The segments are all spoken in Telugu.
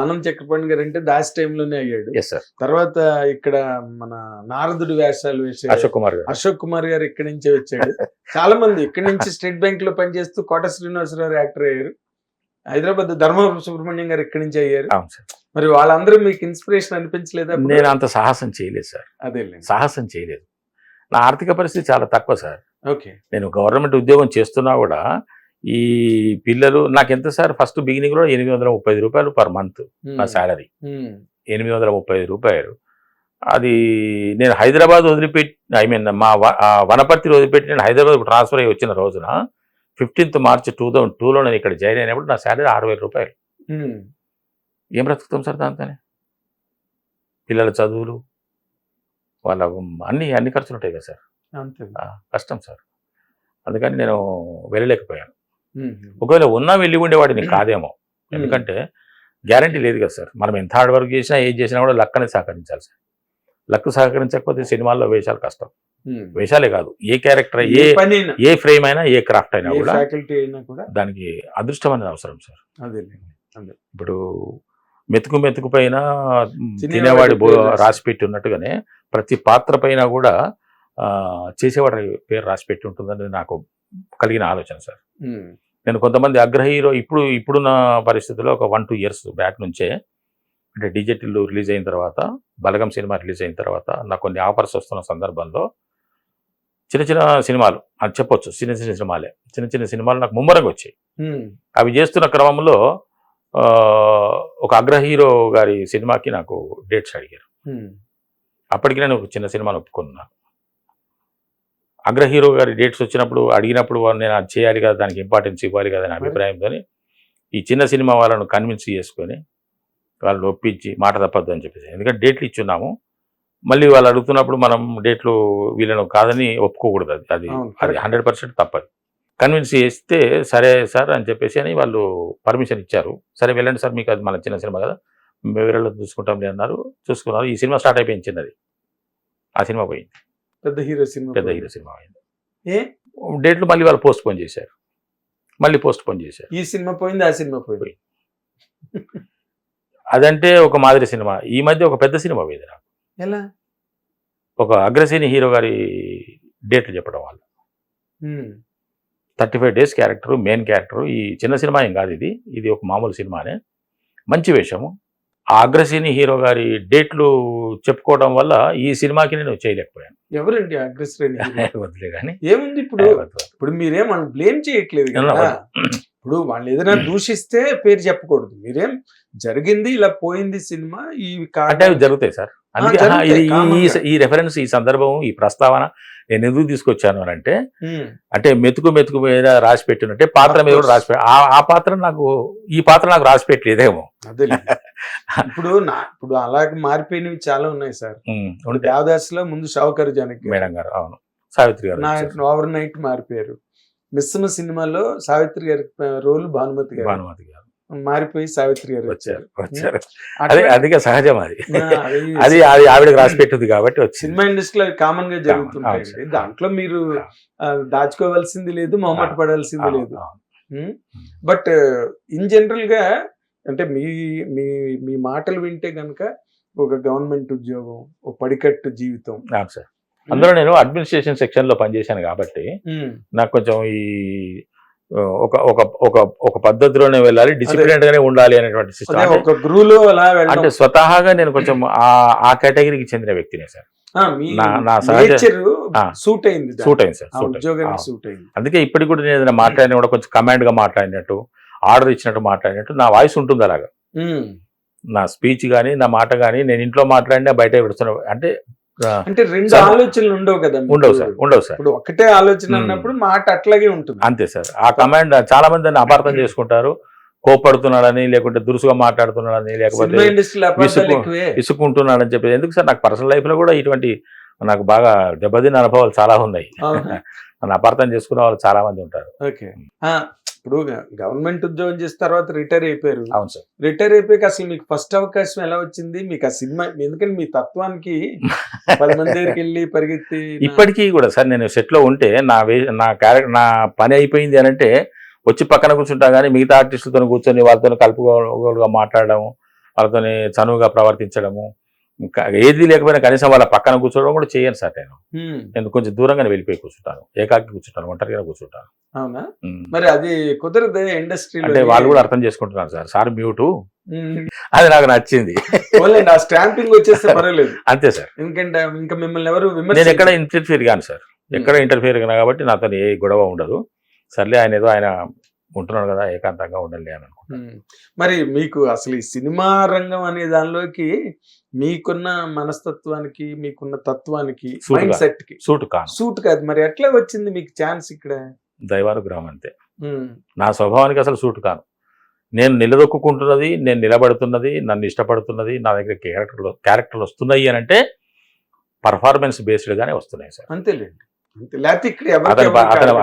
ఆనంద్ చక్రపాణి గారు అంటే దాస్ టైంలోనే అయ్యాడు. తర్వాత ఇక్కడ మన నారదుడి వేషాలు వేసే అశోక్ కుమార్ గారు. అశోక్ కుమార్ గారు ఇక్కడి నుంచే వచ్చాడు. చాలా మంది ఇక్కడి నుంచి స్టేట్ బ్యాంక్లో పనిచేస్తూ కోట శ్రీనివాసరావు యాక్టర్ అయ్యారు. హైదరాబాద్ ధర్మవరం సుబ్రహ్మణ్యం గారు ఇక్కడి నుంచి అయ్యారు. మరి వాళ్ళందరూ మీకు ఇన్స్పిరేషన్ అనిపించలేదా? నేను అంత సాహసం చేయలేదు సార్ అదేలేండి. సాహసం చేయలేదు. నా ఆర్థిక పరిస్థితి చాలా తక్కువ సార్ ఓకే నేను గవర్నమెంట్ ఉద్యోగం చేస్తున్నా కూడా ఈ పిల్లలు నాకు ఎంత సార్? ఫస్ట్ బిగినింగ్లో ఎనిమిది వందల ముప్పై ఐదు రూపాయలు పర్ మంత్ నా శాలరీ ఎనిమిది వందల ముప్పై ఐదు రూపాయలు. అది నేను హైదరాబాద్ వదిలిపెట్టి ఐ మీన్ మా వ- ఆ వనపర్తి వదిలిపెట్టి నేను హైదరాబాద్ ట్రాన్స్ఫర్ అయ్యి వచ్చిన రోజున ఫిఫ్టీన్త్ మార్చ్ టూ థౌసండ్ టూలో నేను ఇక్కడ జాయిన్ అయినప్పుడు నా శాలరీ ఆరు వేల రూపాయలు ఏం బ్రతుకుతాం సార్ దాంతోనే? పిల్లల చదువులు వాళ్ళ అన్ని అన్ని ఖర్చులు ఉంటాయి కదా సార్? కష్టం సార్. అందుకని నేను వెళ్ళలేకపోయాను. ఒకవేళ ఉన్నా వెళ్ళి ఉండేవాడిని కాదేమో. ఎందుకంటే గ్యారంటీ లేదు కదా సార్. మనం ఎంత హార్డ్ వర్క్ చేసినా ఏది చేసినా కూడా లక్ అనేది సహకరించాలి సార్. లక్ సహకరించకపోతే సినిమాల్లో వేషాలు కష్టం. వేషాలే కాదు. ఏ క్యారెక్టర్ ఏ ఏ ఏ ఫ్రేమ్ అయినా ఏ క్రాఫ్ట్ అయినా ఏ కూడా ఫ్యాకల్టీ అయినా కూడా దానికి అదృష్టం అనేది అవసరం సార్. ఇప్పుడు మెతుకు మెతుకు పైన తినేవాడి రాసి- పెట్టి ఉన్నట్టుగానే ప్రతి పాత్ర పైన కూడా చేసేవాడి పేరు రాసి పెట్టి ఉంటుందని నాకు కలిగిన ఆలోచన సార్. నేను కొంతమంది అగ్ర హీరో ఇప్పుడు ఇప్పుడున్న పరిస్థితుల్లో ఒక వన్ టూ ఇయర్స్ బ్యాక్ నుంచే అంటే డిజిటల్ రిలీజ్ అయిన తర్వాత బలగం సినిమా రిలీజ్ అయిన తర్వాత నాకు కొన్ని ఆఫర్స్ వస్తున్న సందర్భంలో చిన్న చిన్న సినిమాలు అది చెప్పొచ్చు చిన్న చిన్న సినిమాలే. చిన్న చిన్న సినిమాలు నాకు ముమ్మరంగా వచ్చాయి. అవి చేస్తున్న క్రమంలో ఒక అగ్ర హీరో గారి సినిమాకి నాకు డేట్స్ అడిగారు. అప్పటికి నేను ఒక చిన్న సినిమాను ఒప్పుకున్నాను అగ్ర హీరో గారి డేట్స్ వచ్చినప్పుడు అడిగినప్పుడు వాళ్ళు నేను అది చేయాలి కదా దానికి ఇంపార్టెన్స్ ఇవ్వాలి కదా అనే అభిప్రాయంతో ఈ చిన్న సినిమా వాళ్ళను కన్విన్స్ చేసుకొని వాళ్ళని ఒప్పించి మాట తప్పద్దు అని చెప్పేసి. ఎందుకంటే డేట్లు ఇచ్చున్నాము. మళ్ళీ వాళ్ళు అడుగుతున్నప్పుడు మనం డేట్లు వీళ్ళను కాదని ఒప్పుకోకూడదు అది. అది అది. హండ్రెడ్ పర్సెంట్ తప్పదు. కన్విన్స్ చేస్తే సరే సార్ అని చెప్పేసి అని వాళ్ళు పర్మిషన్ ఇచ్చారు. సరే వెళ్ళండి సార్ మీకు అది మన చిన్న సినిమా కదా. మేము వేరే చూసుకుంటాం అన్నారు. చూసుకున్నారు. ఈ సినిమా స్టార్ట్ అయిపోయింది చిన్నది. ఆ సినిమా పోయింది. పెద్ద హీరో సినిమా పెద్ద హీరో సినిమా అయింది. ఏ? డేట్లు మళ్ళీ వాళ్ళు పోస్ట్ పోన్ చేశారు. మళ్ళీ పోస్ట్ పోన్ చేశారు. ఈ సినిమా పోయింది ఆ సినిమా పోయింది. అదంటే ఒక మాదిరి సినిమా. ఈ మధ్య ఒక పెద్ద సినిమా పోయింది నాకు. ఎలా? ఒక అగ్రసేని హీరో గారి డేట్లు చెప్పడం ఉమ్, thirty five days character main character. ఈ చిన్న సినిమా ఏం కాదు ఇది. ఇది ఒక మామూలు సినిమానే. మంచి వేషము. అగ్రసేని హీరో గారి డేట్లు చెప్పుకోవడం వల్ల ఈ సినిమాకి నేను చేయలేకపోయాను. ఎవరండి అగ్రశ్రేణి హీరో? వదిలే కానీ ఏముంది ఇప్పుడు? ఇప్పుడు మీరేం మనం బ్లేమ్ చేయట్లేదు కదా. ఇప్పుడు వాళ్ళు ఏదైనా దూషిస్తే పేరు చెప్పకూడదు. మీరేం జరిగింది ఇలా పోయింది సినిమా ఈ అంటే అవి జరుగుతాయి సార్. అందుకే ఈ- రెఫరెన్స్ ఈ సందర్భం ఈ ప్రస్తావన నేను ఎందుకు తీసుకొచ్చాను అని అంటే అంటే మెతుకు మెతుకు మీద రాసి పెట్టినట్టే పాత్ర మీద కూడా. రాసి ఆ- ఆ పాత్ర నాకు ఈ పాత్ర నాకు రాసి పెట్టలేదేమో. ఇప్పుడు నా ఇప్పుడు అలాగే మారిపోయినవి చాలా ఉన్నాయి సార్. ఇప్పుడు ఉంటే దేవదాసులో ముందు షావుకర్ జానకి మేడం గారు అవును. సావిత్రి గారు. ఓవర్ నైట్ మారిపోయారు. మిస్సమ్మ సినిమాలో సావిత్రి గారి రోల్ భానుమతి గారు. భానుమతి గారు. మారిపోయి సావిత్రి గారు వచ్చారు. వచ్చారు. అదే అదిగా సహజం అది. అది అది ఆవిడకి రాసి పెట్టింది కాబట్టి సినిమా ఇండస్ట్రీలో కామన్గా జరుగుతుంటాయి. దాంట్లో మీరు దాచుకోవాల్సింది లేదు మొహమాట పడాల్సింది లేదు. బట్ ఇన్ జనరల్గా అంటే మీ మీ మీ మాటలు వింటే గనక ఒక గవర్నమెంట్ ఉద్యోగం ఒక పడికట్టు జీవితం. అందులో నేను అడ్మినిస్ట్రేషన్ సెక్షన్లో పనిచేశాను కాబట్టి నాకు కొంచెం ఈ ఒక ఒక ఒక ఒక పద్ధతిలోనే వెళ్ళాలి డిసిప్లిన్ గానే ఉండాలి అనేటువంటి సిస్టమ్ ఒక గురువులో అంటే స్వతహాగా నేను కొంచెం ఆ ఆ కేటగిరీకి చెందిన వ్యక్తినే సార్ నా- నా సహజ-. సూట్ అయింది దానికి. సూట్ అయింది సార్ సూట్ అయింది. అందుకే ఇప్పటికి కూడా నేను ఏదైనా మాట్లాడినా కూడా కొంచెం కమాండ్గా మాట్లాడినట్టు ఆర్డర్ ఇచ్చినట్టు మాట్లాడినట్టు నా వాయిస్ ఉంటుంది అలాగా. నా స్పీచ్ కానీ నా మాట కానీ నేను ఇంట్లో మాట్లాడినా బయట పెడుతున్నా అంటే అంటే రెండు ఆలోచనలు ఉండవు కదా. ఉండవు సార్ ఉండవు సార్. ఇప్పుడు ఒకటే ఆలోచన. అన్నప్పుడు మాట అట్లాగే ఉంటుంది. అంతే సార్. ఆ కమాండ్ చాలా మంది దాన్ని అపార్థం చేసుకుంటారు. కోపడుతున్నాడని లేకుంటే దురుసుగా మాట్లాడుతున్నాడని లేకపోతే ఇసుకుంటున్నాడని చెప్పి ఎందుకు సార్? నాకు పర్సనల్ లైఫ్లో కూడా ఇటువంటి నాకు బాగా దెబ్బతిన్న అనుభవాలు చాలా ఉన్నాయి? నన్ను అపార్థం చేసుకునే వాళ్ళు చాలా మంది ఉంటారు. ఇప్పుడు గవర్నమెంట్ ఉద్యోగం చేసిన తర్వాత రిటైర్ అయిపోయారు. అవును సార్. రిటైర్ అయిపోయాక అసలు మీకు ఫస్ట్ అవకాశం ఎలా వచ్చింది? మీకు ఆ సినిమా ఎందుకంటే మీ తత్వానికి పది మంది దగ్గరికి వెళ్ళి పరిగెత్తి ఇప్పటికీ కూడా సార్ నేను సెట్లో ఉంటే నా వే నా క్యారెక్టర్ నా పని అయిపోయింది అని అంటే వచ్చి పక్కన కూర్చుంటా కానీ మిగతా ఆర్టిస్టులతో కూర్చొని వాళ్ళతో కలుపుకోలుగా మాట్లాడడం వాళ్ళతోని చనువుగా ప్రవర్తించడము ఏది లేకపోయినా కనీసం వాళ్ళ పక్కన కూర్చోవడం కూడా చేయను సార్ నేను. నేను కొంచెం దూరంగానే వెళ్ళిపోయి కూర్చుంటాను. ఏకాకి కూర్చుంటాను ఒంటరిగా కూర్చుంటాను. అవునా. మరి అది కుదరదే ఇండస్ట్రీలో అంటే వాళ్ళు కూడా అర్థం చేసుకుంటున్నారు సార్. Sir Mewtwo. అది నాకు నచ్చింది. ఆ స్టాంపింగ్ వచ్చేస్తే పర్వాలేదు. అంతే సార్. ఎందుకంటే ఇంకా మిమ్మల్ని ఎవరు నేను. ఎక్కడ ఇంటర్ఫియర్ కాను సార్. ఎక్కడ ఇంటర్ఫియర్ కాను కాబట్టి నాతో ఏ గొడవ ఉండదు. సర్లే ఆయన ఏదో ఆయన ఉంటున్నాడు కదా ఏకాంతంగా ఉండాలి అని అనుకుంటాను. మరి మీకు అసలు ఈ సినిమా రంగం అనే దానిలోకి మీకున్న మనస్తత్వానికి మీకున్న తత్వానికి. మైండ్ సెట్కి సూటు కాను. సూట్ కాదు. మరి ఎట్లా వచ్చింది మీకు ఛాన్స్ ఇక్కడ? దైవానుగ్రహం అంతే. నా స్వభావానికి అసలు సూటు కాను. నేను నిలదొక్కుంటున్నది నేను నిలబడుతున్నది నన్ను ఇష్టపడుతున్నది నా దగ్గర క్యారెక్టర్లు క్యారెక్టర్లు వస్తున్నాయి అని అంటే పర్ఫార్మెన్స్ బేస్డ్గానే వస్తున్నాయి సార్. అంతేలేండి.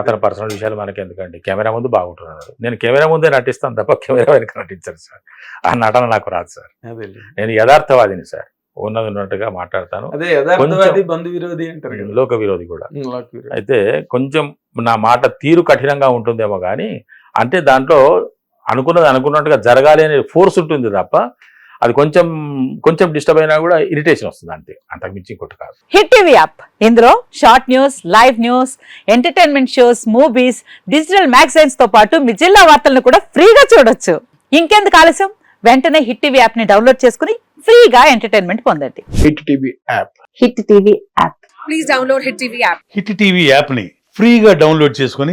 అతని పర్సనల్ విషయాలు మనకి ఎందుకండి కెమెరా ముందు బాగుంటున్నాడు. నేను కెమెరా ముందే నటిస్తాను తప్ప కెమెరా వెనక నటించాను సార్. ఆ నటన నాకు రాదు సార్. నేను యథార్థవాదిని సార్. ఉన్నది ఉన్నట్టుగా మాట్లాడతాను లోక విరోధి కూడా. అయితే కొంచెం నా మాట తీరు కఠినంగా ఉంటుందేమో కానీ అంటే దాంట్లో అనుకున్నది అనుకున్నట్టుగా జరగాలి అనే ఫోర్స్ ఉంటుంది తప్ప అది కొంచెం కొంచెం డిస్టర్బ్ అయినా కూడా ఇరిటేషన్ వస్తుంది అంతే. అంతకు మించి ఇంకోటి కాదు. Hit TV app. ఇందులో short news live news entertainment shows movies digital మ్యాగజైన్స్తో పాటు మీ జిల్లా వార్తలను కూడా ఫ్రీగా చూడొచ్చు. ఇంకెందుకు ఆలస్యం? వెంటనే హిట్ టీవీ యాప్ని డౌన్లోడ్ చేసుకుని ఫ్రీగా ఎంటర్టైన్మెంట్ పొందండి. Hit TV app. Hit TV app. Please download Hit TV app. Hit TV యాప్ని ఫ్రీగా డౌన్లోడ్ చేసుకొని